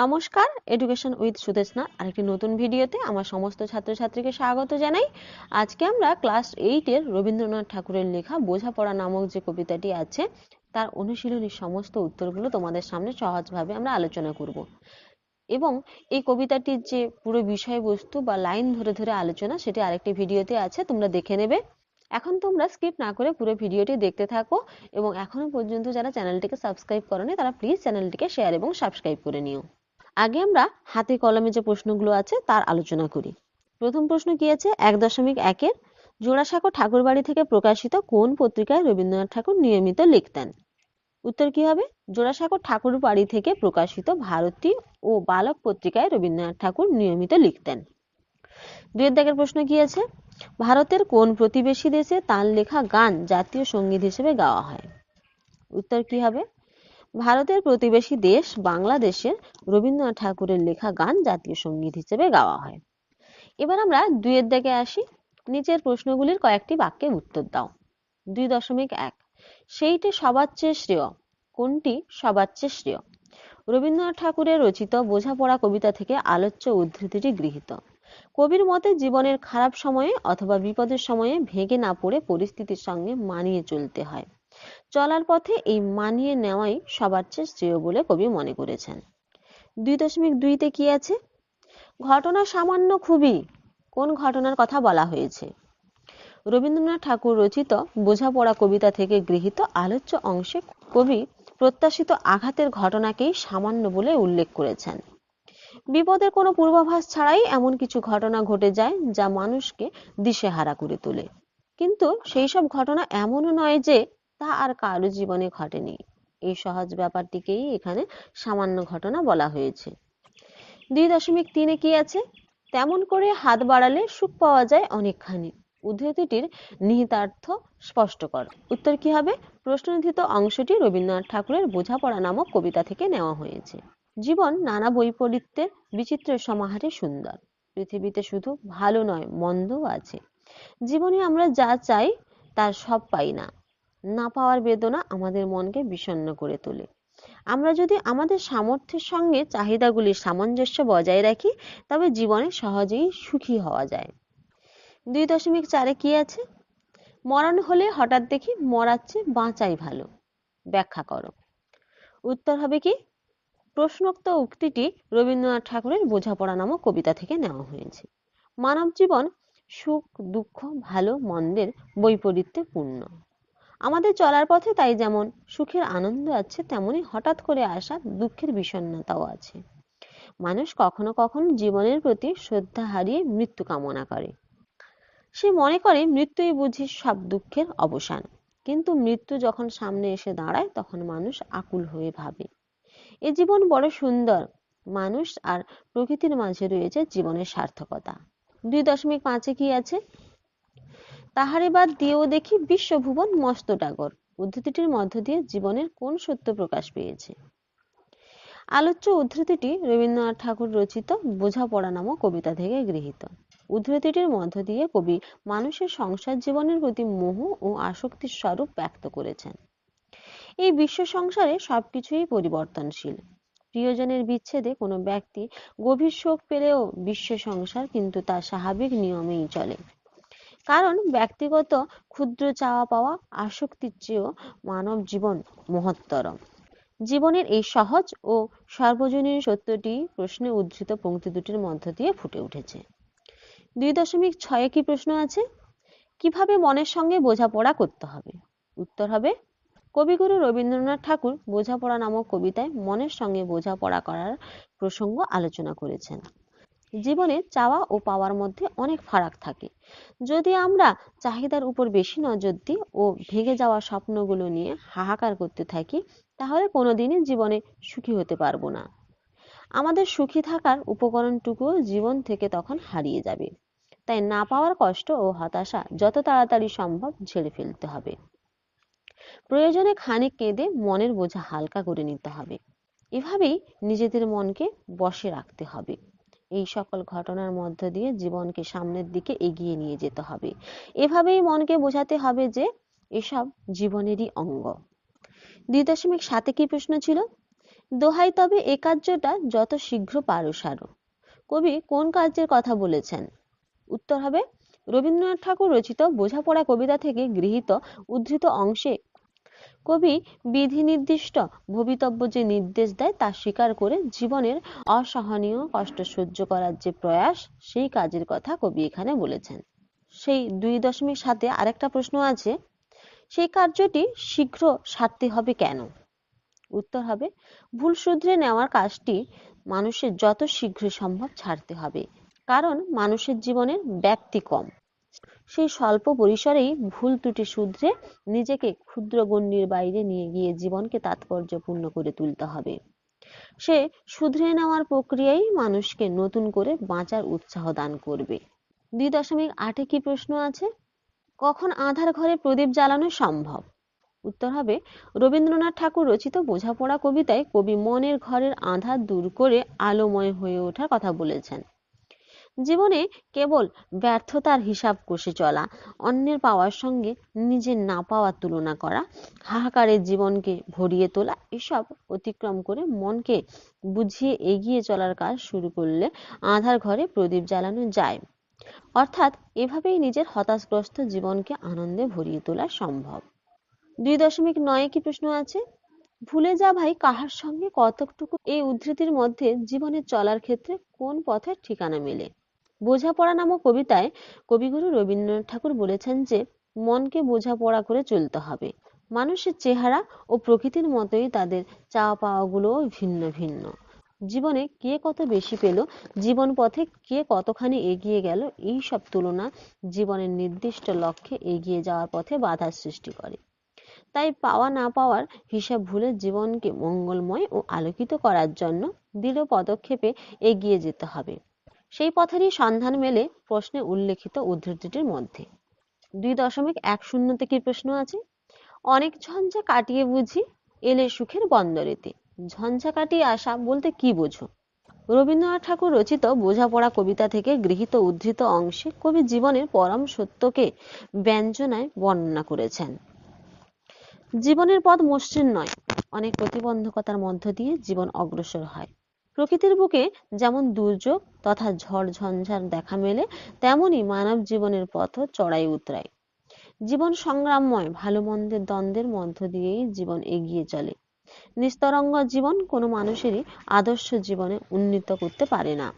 নমস্কার education with Sudeshna আরেকটি নতুন ভিডিওতে আমার সমস্ত ছাত্রছাত্রীকে স্বাগত জানাই। আজকে আমরা ক্লাস এইটের রবীন্দ্রনাথ ঠাকুরের লেখা বোঝাপড়া নামক যে কবিতাটি আছে, তার অনুশীলনীর সমস্ত উত্তরগুলো তোমাদের সামনে সহজভাবে আমরা আলোচনা করব। এবং এই কবিতাটির যে পুরো বিষয়বস্তু বা লাইন ধরে ধরে আলোচনা, সেটি আরেকটি ভিডিওতে আছে, তোমরা দেখে নেবে। এখন তোমরা স্কিপ না করে পুরো ভিডিওটি দেখতে থাকো এবং এখনও পর্যন্ত যারা চ্যানেলটিকে সাবস্ক্রাইব করনি, তারা প্লিজ চ্যানেলটিকে শেয়ার এবং সাবস্ক্রাইব করে নিও। আগে আমরা হাতে কলমে যে প্রশ্নগুলো আছে তার আলোচনা করি। প্রথম প্রশ্ন কি আছে? এক দশমিক একের জোড়াসাঁকো ঠাকুরবাড়ি থেকে প্রকাশিত কোন পত্রিকায় রবীন্দ্রনাথ ঠাকুর নিয়মিত লিখতেন? উত্তর কি হবে? জোড়াসাঁকো ঠাকুর বাড়ি থেকে প্রকাশিত ভারতী ও বালক পত্রিকায় রবীন্দ্রনাথ ঠাকুর নিয়মিত লিখতেন। দুয়ের দাগের প্রশ্ন কি আছে? ভারতের কোন প্রতিবেশী দেশে তার লেখা গান জাতীয় সংগীত হিসেবে গাওয়া হয়? উত্তর কি হবে? ভারতের প্রতিবেশী দেশ বাংলাদেশের রবীন্দ্রনাথ ঠাকুরের লেখা গান জাতীয় সংগীত হিসেবে গাওয়া হয়। এবার আমরা দুইয়ের দিকে আসি। নিচের প্রশ্নগুলির কয়েকটি বাক্যের উত্তর দাও। দুই দশমিক এক। সেইটি সবার চেয়ে শ্রেয়। কোনটি সবার চেয়ে শ্রেয়? রবীন্দ্রনাথ ঠাকুরের রচিত বোঝাপড়া কবিতা থেকে আলোচ্য উদ্ধৃতিটি গৃহীত। কবির মতে জীবনের খারাপ সময়ে অথবা বিপদের সময়ে ভেঙে না পড়ে পরিস্থিতির সঙ্গে মানিয়ে চলতে হয়। চলার পথে এই মানিয়ে নেওয়াই সবার চেয়ে শ্রেয় বলে কবি মনে করেছেন। দুই দশমিক দুইতে কি আছে? ঘটনা সামান্য খুবই, কোন ঘটনার কথা বলা হয়েছে? রবীন্দ্রনাথ ঠাকুর রচিত বোঝাপড়া কবিতা থেকে গৃহীত আলোচ্য অংশে কবি প্রত্যাশিত আঘাতের ঘটনাকেই সামান্য বলে উল্লেখ করেছেন। বিপদের কোনো পূর্বাভাস ছাড়াই এমন কিছু ঘটনা ঘটে যায় যা মানুষকে দিশেহারা করে তোলে। কিন্তু সেই সব ঘটনা এমনও নয় যে তা আর কারও জীবনে ঘটেনি। এই সহজ ব্যাপারটিকেই এখানে সামান্য ঘটনা বলা হয়েছে। দুই দশমিক তিনে কি আছে? তেমন করে হাত বাড়ালে সুখ পাওয়া যায় অনেকখানি। উদ্ধৃতিটির নিহিতার্থ স্পষ্ট কর উত্তর কি হবে? প্রশ্ননিধিত অংশটি রবীন্দ্রনাথ ঠাকুরের বোঝাপড়া নামক কবিতা থেকে নেওয়া হয়েছে। জীবন নানা বৈপরীত্যের বিচিত্র সমাহারে সুন্দর। পৃথিবীতে শুধু ভালো নয়, মন্দও আছে। জীবনে আমরা যা চাই, তার সব পাই না। না পাওয়ার বেদনা আমাদের মনকে বিষণ্ণ করে তোলে। আমরা যদি আমাদের সামর্থ্যের সঙ্গে চাহিদাগুলির সামঞ্জস্য বজায় রাখি, তবে জীবনে সহজেই সুখী হওয়া যায়। দুই দশমিক চারে কি আছে? মরণ হলে হঠাৎ দেখি মরার চেয়ে বাঁচাই ভালো। ব্যাখ্যা করো। উত্তর হবে কি? প্রশ্নোক্ত উক্তিটি রবীন্দ্রনাথ ঠাকুরের বোঝাপড়া নামক কবিতা থেকে নেওয়া হয়েছে। মানব জীবন সুখ, দুঃখ, ভালো, মন্দের বৈপরীত্যে পূর্ণ আমাদের চলার পথে তাই যেমন সুখের আনন্দ আছে, তেমনি হঠাৎ করে আসা দুঃখের বিষণ্ণতাও আছে। মানুষ কখনো কখনো জীবনের প্রতি শ্রদ্ধা হারিয়ে মৃত্যু কামনা করে। সে মনে করে মৃত্যুই বুঝি সব দুঃখের অবসান। কিন্তু মৃত্যু যখন সামনে এসে দাঁড়ায়, তখন মানুষ আকুল হয়ে ভাবে। এ জীবন বড় সুন্দর। মানুষ আর প্রকৃতির মাঝে রয়েছে জীবনের সার্থকতা। দুই দশমিক পাঁচে কি আছে? তাহারে বাদ দিয়েও দেখি বিশ্বভুবন মস্ত ডাগর। উদ্ধৃতিটির মধ্য দিয়ে জীবনের কোন সত্য প্রকাশ পেয়েছে? আলোচ্য উদ্ধৃতিটি রবীন্দ্রনাথ ঠাকুর রচিত বোঝাপড়া নামক কবিতা থেকে গৃহীত। উদ্ধৃতিটির মধ্য দিয়ে কবি মানুষের সংসার জীবনের প্রতি মোহ ও আসক্তির স্বরূপ ব্যক্ত করেছেন। এই বিশ্ব সংসারে সবকিছুই পরিবর্তনশীল। প্রিয়জনের বিচ্ছেদে কোনো ব্যক্তি গভীর শোক পেলেও বিশ্ব সংসার কিন্তু তার স্বাভাবিক নিয়মেই চলে। কারণ ব্যক্তিগত ক্ষুদ্র চাওয়া পাওয়া আসক্তির চেয়েও মানব জীবন মহত্তর জীবনের এই সহজ ও সর্বজনীন সত্যটি প্রশ্নে উদ্ধৃত পঙ্ক্তি দুটির মধ্য দিয়ে ফুটে উঠেছে। দুই দশমিক ছয়ে কি প্রশ্ন আছে? কীভাবে মনের সঙ্গে বোঝাপড়া করতে হবে? উত্তর হবে, কবিগুরু রবীন্দ্রনাথ ঠাকুর বোঝাপড়া নামক কবিতায় মনের সঙ্গে বোঝাপড়া করার প্রসঙ্গ আলোচনা করেছেন। জীবনে চাওয়া ও পাওয়ার মধ্যে অনেক ফারাক থাকে। যদি আমরা চাহিদার উপর বেশি নজর দিই ও ভেঙে যাওয়া স্বপ্নগুলো নিয়ে হাহাকার করতে থাকি, তাহলে কোনোদিনই জীবনে সুখী হতে পারব না। আমাদের সুখী থাকার উপকরণটুকুও জীবন থেকে তখন হারিয়ে যাবে। তাই না পাওয়ার কষ্ট ও হতাশা যত তাড়াতাড়ি সম্ভব ঝেড়ে ফেলতে হবে। প্রয়োজনে খানিক কেঁদে মনের বোঝা হালকা করে নিতে হবে। এভাবেই নিজেদের মনকে বসে রাখতে হবে। এই সকল ঘটনার মধ্য দিয়ে জীবনকে সামনের দিকে এগিয়ে নিয়ে যেতে হবে। এভাবেই মনকে বোঝাতে হবে যে এসব জীবনেরই অঙ্গ। দুই দশমিক সাতে কি প্রশ্ন ছিল? দোহাই তবে এ কার্যটা যত শীঘ্র পারো সারো। কবি কোন কার্যের কথা বলেছেন? উত্তর হবে, রবীন্দ্রনাথ ঠাকুর রচিত বোঝাপড়া কবিতা থেকে গৃহীত উদ্ধৃত অংশে কবি বিধি নির্দিষ্ট ভবিতব্য যে নির্দেশ দেয় তা স্বীকার করে জীবনের অসহনীয় কষ্ট সহ্য করার যে প্রয়াস, সেই কাজের কথা কবি এখানে বলেছেন। সেই দুই দশমিক সাথে আরেকটা প্রশ্ন আছে, সেই কার্যটি শীঘ্র সারতে হবে কেন? উত্তর হবে, ভুল শুধরে নেওয়ার কাজটি মানুষের যত শীঘ্র সম্ভব ছাড়তে হবে, কারণ মানুষের জীবনের ব্যক্তি কম। সেই স্বল্প পরিসরেই ভুল ত্রুটি শুধরে নিজেকে ক্ষুদ্র গণ্ডির বাইরে নিয়ে গিয়ে জীবনকে তাৎপর্যপূর্ণ করে তুলতে হবে। সে শুধরে নেওয়ার প্রক্রিয়াই মানুষকে নতুন করে বাঁচার উৎসাহ দান করবে। দুই দশমিক আটে কি প্রশ্ন আছে? কখন আধার ঘরে প্রদীপ জ্বালানো সম্ভব? উত্তর হবে, রবীন্দ্রনাথ ঠাকুর রচিত বোঝাপড়া কবিতায় কবি মনের ঘরের আধার দূর করে আলোময় হয়ে ওঠার কথা বলেছেন। জীবনে কেবল ব্যর্থতার হিসাব কষে চলা, অন্যের পাওয়ার সঙ্গে নিজের না পাওয়ার তুলনা করা, হাহাকারের জীবনকে ভরিয়ে তোলা, এসব অতিক্রম করে মনকে বুঝিয়ে এগিয়ে চলার কাজ শুরু করলে আধার ঘরে প্রদীপ জ্বালানো যায়। অর্থাৎ এভাবেই নিজের হতাশগ্রস্ত জীবনকে আনন্দে ভরিয়ে তোলা সম্ভব। দুই দশমিক নয় কি প্রশ্ন আছে? ভুলে যা ভাই, কাহার সঙ্গে কতটুকু এই উদ্ধৃতির মধ্যে জীবনে চলার ক্ষেত্রে কোন পথের ঠিকানা মেলে? বোঝাপড়া নামক কবিতায় কবিগুরু রবীন্দ্রনাথ ঠাকুর বলেছেন যে, মনকে বোঝাপড়া করে চলতে হবে। মানুষের চেহারা ও প্রকৃতির মতোই তাদের চাওয়া পাওয়াগুলোও ভিন্ন ভিন্ন। জীবনে কে কত বেশি পেল, জীবন পথে কে কতখানি এগিয়ে গেল, এই সব তুলনা জীবনের নির্দিষ্ট লক্ষ্যে এগিয়ে যাওয়ার পথে বাধার সৃষ্টি করে। তাই পাওয়া না পাওয়ার হিসাব ভুলে জীবনকে মঙ্গলময় ও আলোকিত করার জন্য দৃঢ় পদক্ষেপে এগিয়ে যেতে হবে। সেই পথেরই সন্ধান মেলে প্রশ্নে উল্লেখিত উদ্ধৃতিটির মধ্যে। দুই দশমিক এক শূন্য থেকে প্রশ্ন আছে? অনেক ঝঞ্ঝা কাটিয়ে বুঝি এলে সুখের বন্দরেতে। ঝঞ্ঝা কাটিয়ে আসা বলতে কি বোঝো? রবীন্দ্রনাথ ঠাকুর রচিত বোঝাপড়া কবিতা থেকে গৃহীত উদ্ধৃত অংশে কবি জীবনের পরম সত্যকে ব্যঞ্জনায় বর্ণনা করেছেন। জীবনের পথ মসৃণ নয়, অনেক প্রতিবন্ধকতার মধ্য দিয়ে জীবন অগ্রসর হয়। প্রকৃতির বুকে যেমন দুর্যোগ তথা ঝড় ঝঞ্ঝার দেখা মেলে তেমনি মানব জীবনের পথও চড়াই উতরায় জীবন সংগ্রামময়, ভালো মন্দের দ্বন্দ্বের মধ্য দিয়েই জীবন এগিয়ে চলে। নিস্তরঙ্গ জীবন কোনো মানুষেরই আদর্শ জীবনে উন্নীত করতে পারে না।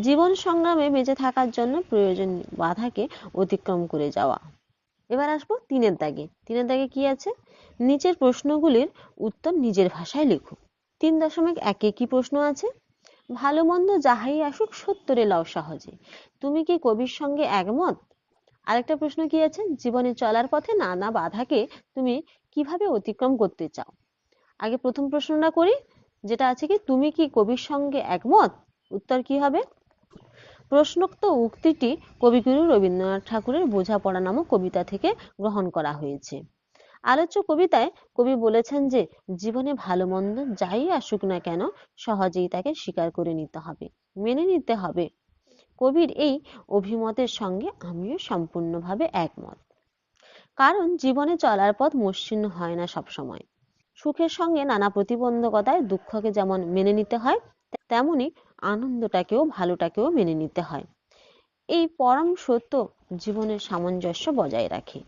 জীবন সংগ্রামে বেঁচে থাকার জন্য প্রয়োজন বাধাকে অতিক্রম করে যাওয়া। এবার আসব তিনের দাগে। তিনের দাগে কি আছে? নিচের প্রশ্নগুলির উত্তর নিজের ভাষায় লেখো। তিন দশমিক একে কি প্রশ্ন আছে? ভালো মন্দ যাহাই আসুক সত্তরে লও সহজে। তুমি কি কবির সঙ্গে একমত? আরেকটা প্রশ্ন কি আছে? জীবনে চলার পথে নানা বাধাকে তুমি কীভাবে অতিক্রম করতে চাও? আগে প্রথম প্রশ্নটা করি, যেটা আছে কি, তুমি কি কবির সঙ্গে একমত? উত্তর কি হবে? প্রশ্নোক্ত উক্তিটি কবিগুরু রবীন্দ্রনাথ ঠাকুরের বোঝাপড়া নামক কবিতা থেকে গ্রহণ করা হয়েছে। আলোচ্য কবিতায় কবি বলেছেন যে, জীবনে ভালো মন্দ যাই আসুক না কেন, সহজেই তাকে স্বীকার করে নিতে হবে, মেনে নিতে হবে। কবির এই অভিমতের সঙ্গে আমিও সম্পূর্ণভাবে একমত। কারণ জীবনে চলার পথ মসৃণ হয় না সবসময়। সুখের সঙ্গে নানা প্রতিবন্ধকতায় দুঃখকে যেমন মেনে নিতে হয়, তেমনি আনন্দটাকেও, ভালোটাকেও মেনে নিতে হয়। এই পরম সত্য জীবনের সামঞ্জস্য বজায় রাখে।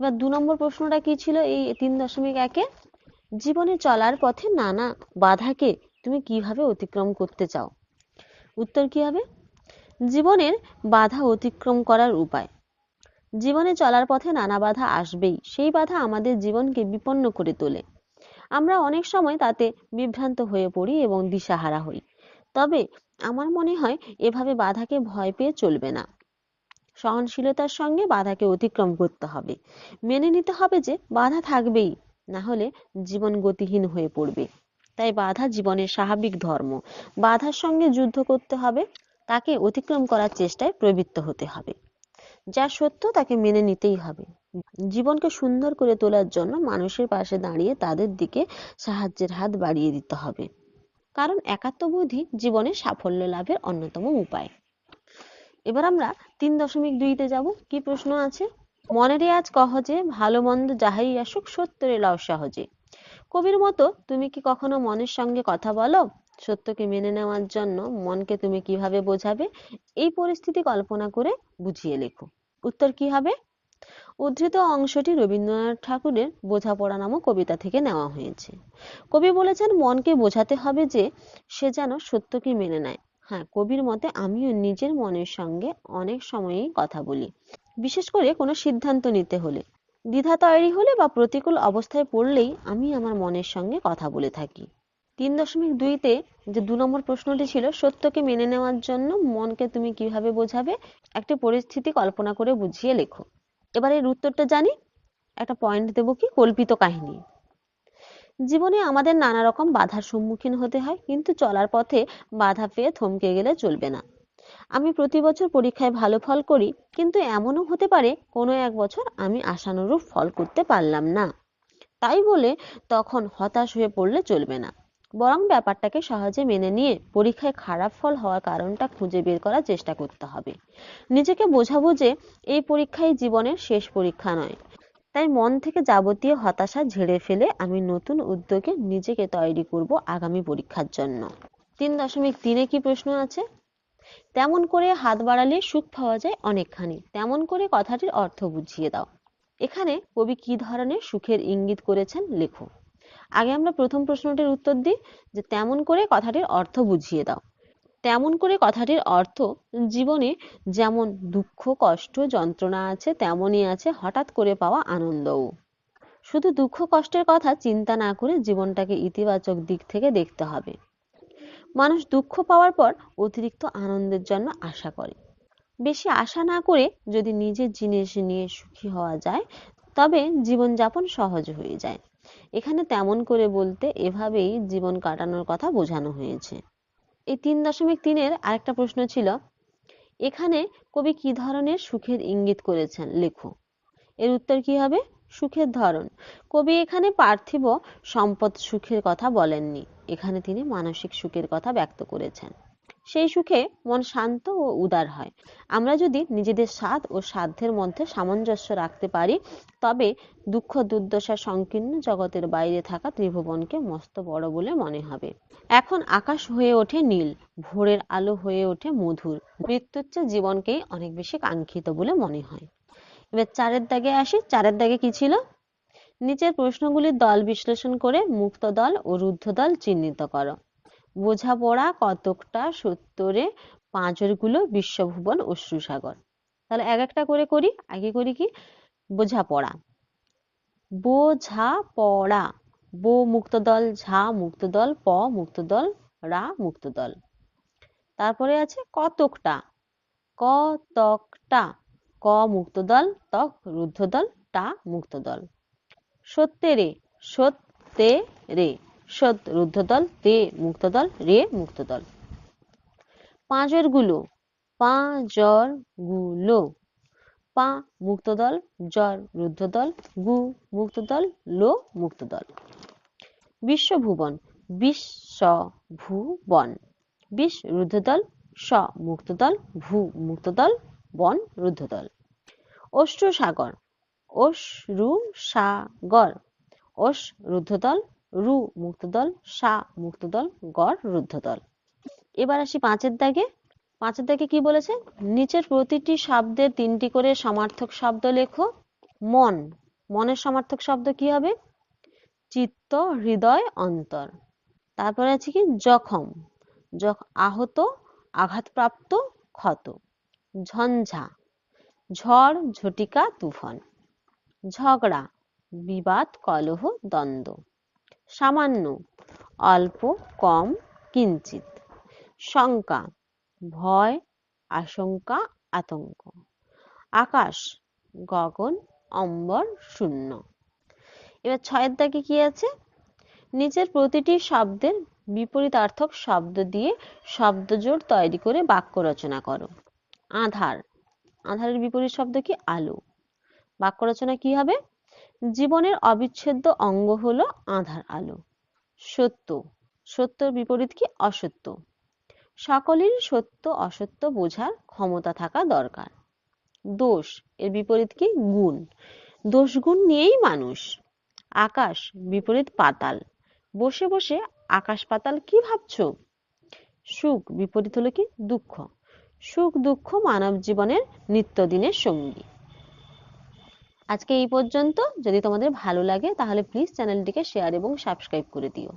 এবার দু নম্বর প্রশ্নটা কি ছিল? এই তিন দশমিক একে জীবনে চলার পথে নানা বাধাকে তুমি কীভাবে অতিক্রম করতে চাও? উত্তর কি হবে? জীবনের বাধা অতিক্রম করার উপায়। জীবনে চলার পথে নানা বাধা আসবেই। সেই বাধা আমাদের জীবনকে বিপন্ন করে তোলে। আমরা অনেক সময় তাতে বিভ্রান্ত হয়ে পড়ি এবং দিশাহারা হই। তবে আমার মনে হয় এভাবে বাধাকে ভয় পেয়ে চলবে না। সহনশীলতার সঙ্গে বাধাকে অতিক্রম করতে হবে। মেনে নিতে হবে যে বাধা থাকবেই, না হলে জীবন গতিহীন হয়ে পড়বে। তাই বাধা জীবনের স্বাভাবিক ধর্ম। বাধার সঙ্গে যুদ্ধ করতে হবে, তাকে অতিক্রম করার চেষ্টায় প্রবৃত্ত হতে হবে। যা সত্য তাকে মেনে নিতেই হবে। জীবনকে সুন্দর করে তোলার জন্য মানুষের পাশে দাঁড়িয়ে তাদের দিকে সাহায্যের হাত বাড়িয়ে দিতে হবে। কারণ একাত্মবোধই জীবনে সাফল্য লাভের অন্যতম উপায়। এবার আমরা তিন দশমিক দুইতে যাব। কি প্রশ্ন আছে? মনেরে আজ কহ যে ভালো মন্দ যাহাই আসুক, সত্যরে লও সহজে। কবির মতো, তুমি কি কখনো মনের সঙ্গে কথা বলো? সত্যকে মেনে নেওয়ার জন্য মনকে তুমি কীভাবে বোঝাবে? এই পরিস্থিতি কল্পনা করে বুঝিয়ে লেখো। উত্তর কি হবে? উদ্ধৃত অংশটি রবীন্দ্রনাথ ঠাকুরের বোঝাপড়া নামক কবিতা থেকে নেওয়া হয়েছে। কবি বলেছেন, মনকে বোঝাতে হবে যে সে যেন সত্যকে মেনে নেয়। হ্যাঁ কবির মতে আমিও নিজের মনের সঙ্গে অনেক সময়ই কথা বলি। বিশেষ করে কোনো সিদ্ধান্ত নিতে হলে। দ্বিধা তৈরি হলে বা প্রতিকূল অবস্থায় পড়লেই আমি আমার মনের সঙ্গে কথা বলে থাকি। তিন দশমিক দুইতে যে দু নম্বর প্রশ্নটি ছিল, সত্যকে মেনে নেওয়ার জন্য মনকে তুমি কীভাবে বোঝাবে, একটি পরিস্থিতি কল্পনা করে বুঝিয়ে লেখো। এবার এর উত্তরটা জানি। একটা পয়েন্ট দেবো কি? কল্পিত কাহিনী। জীবনে আমাদের নানা রকম বাধার সম্মুখীন হতে হয়, কিন্তু চলার পথে বাধা পেয়ে থমকে গেলে চলবে না। আমি প্রতি বছর পরীক্ষায় ভালো ফল করি, কিন্তু এমনও হতে পারে কোনো এক বছর আমি আশানুরূপ ফল করতে পারলাম না। তাই বলে তখন হতাশ হয়ে পড়লে চলবে না। বরং ব্যাপারটাকে সহজে মেনে নিয়ে পরীক্ষায় খারাপ ফল হওয়ার কারণটা খুঁজে বের করার চেষ্টা করতে হবে। নিজেকে বোঝাবো যে এই পরীক্ষাই জীবনের শেষ পরীক্ষা নয় তাই মন থেকে যাবতীয় হতাশা ঝেড়ে ফেলে আমি নতুন উদ্যোগে নিজেকে তৈরি করব আগামী পরীক্ষার জন্য। তিন দশমিক তিনে কি প্রশ্ন আছে? তেমন করে হাত বাড়ালে সুখ পাওয়া যায় অনেকখানি, তেমন করে কথাটির অর্থ বুঝিয়ে দাও। এখানে কবি কি ধরনের সুখের ইঙ্গিত করেছেন লেখো। আগে আমরা প্রথম প্রশ্নটির উত্তর দিই যে তেমন করে কথাটির অর্থ বুঝিয়ে দাও। তেমন করে কথাটির অর্থ জীবনে যেমন দুঃখ, কষ্ট, যন্ত্রণা আছে, তেমনই আছে হঠাৎ করে পাওয়া আনন্দও। শুধু দুঃখ, কষ্টের কথা চিন্তা না করে জীবনটাকে ইতিবাচক দিক থেকে দেখতে হবে। মানুষ দুঃখ পাওয়ার পর অতিরিক্ত আনন্দের জন্য আশা করে। বেশি আশা না করে যদি নিজের জিনিস নিয়ে সুখী হওয়া যায়, তবে জীবনযাপন সহজ হয়ে যায়। এখানে তেমন করে বলতে এভাবেই জীবন কাটানোর কথা বোঝানো হয়েছে। এই তিন দশমিক তিনের আরেকটা প্রশ্ন ছিল, এখানে কবি কি ধরনের সুখের ইঙ্গিত করেছেন? লেখো। এর উত্তর কি হবে? সুখের ধরন। কবি এখানে পার্থিব সম্পদ সুখের কথা বলেননি। এখানে তিনি মানসিক সুখের কথা ব্যক্ত করেছেন। সেই সুখে মন শান্ত ও উদার হয়। আমরা যদি নিজেদের স্বাদ ও সাধ্যের মধ্যে সামঞ্জস্য রাখতে পারি, তবে দুঃখ, দুর্দশা সংকীর্ণ জগতের বাইরে থাকা ত্রিভুবনকে মস্ত বড় বলে মনে হবে। এখন আকাশ হয়ে ওঠে নীল, ভোরের আলো হয়ে ওঠে মধুর, মৃত্যুর চেয়ে জীবনকেই অনেক বেশি কাঙ্ক্ষিত বলে মনে হয়। এবার চারের দাগে আসি, চারের দাগে কি ছিল? নিচের প্রশ্নগুলির দল বিশ্লেষণ করে মুক্ত দল ও রুদ্ধ দল চিহ্নিত করো। বোঝাপড়া কতকটা সত্তরে পাঁচরগুলো বিশ্বভুবন অশ্রুসাগর। তাহলে এক একটা করে করি, আগে করি কি? বোঝাপড়া। বোঝা পড়া বো মুক্ত দল, ঝা মুক্ত দল, প মুক্ত দল, রা মুক্ত দল। তারপরে আছে কতকটা? কতকটা? ক মুক্ত দল তক রুদ্ধ দল টা মুক্ত দল। সত্যেরে সত্যে রে সৎ রুদ্ধ দল তে মুক্ত দল রে মুক্ত দল পাঁচেরগুলো পাঁচরগুলো। পা মুক্ত দল জর রুদ্ধ দল গু মুক্ত দল লো মুক্ত দল বিশ্বভুবন। বিশ্ব ভুবন বিষ রুদ্ধ দল স মুক্ত দল ভূ মুক্ত দল বন রুদ্ধ দল অশ্রু সাগর অশ্রু সাগর অস রুদ্ধ দল রু মুক্তদল, সা মুক্তদল, গড় রুদ্ধদল। এবার আসি পাঁচের দাগে। পাঁচের দাগে কি বলেছে? নিচের প্রতিটি শব্দের তিনটি করে সমার্থক শব্দ লেখো। মন। মনের সমার্থক শব্দ কি হবে? চিত্ত, হৃদয়, অন্তর। তারপরে আছে কি? জখম। আহত, আঘাতপ্রাপ্ত, ক্ষত। ঝঞ্ঝা। ঝড়, ঝটিকা, তুফান। ঝগড়া। বিবাদ, কলহ, দ্বন্দ্ব। সামান্য, অল্প, কম কিঞ্চিত শঙ্কা, ভয়, আশঙ্কা, আতঙ্ক। আকাশ, গগন, অম্বর, শূন্য। এবার ছয়ের দাগে কি আছে? নিচের প্রতিটি শব্দের বিপরীতার্থক শব্দ দিয়ে শব্দজোড় তৈরি করে বাক্য রচনা করো। আধার। আধারের বিপরীত শব্দ কি? আলো। বাক্য রচনা কি হবে? জীবনের অবিচ্ছেদ্য অঙ্গ হলো আধার আলো। সত্য। সত্যর বিপরীত কি? অসত্য। সকলের সত্য, অসত্য বোঝার ক্ষমতা থাকা দরকার। দোষ। এর বিপরীত কি? গুণ। দোষ গুণ নিয়েই মানুষ। আকাশ বিপরীত পাতাল। বসে বসে আকাশ পাতাল কি ভাবছ? সুখ বিপরীত হলো কি? দুঃখ। সুখ দুঃখ মানব জীবনের নিত্যদিনের সঙ্গী। আজকে এই পর্যন্ত। যদি তোমাদের ভালো লাগে, তাহলে প্লিজ চ্যানেলটিকে শেয়ার এবং সাবস্ক্রাইব করে দিও।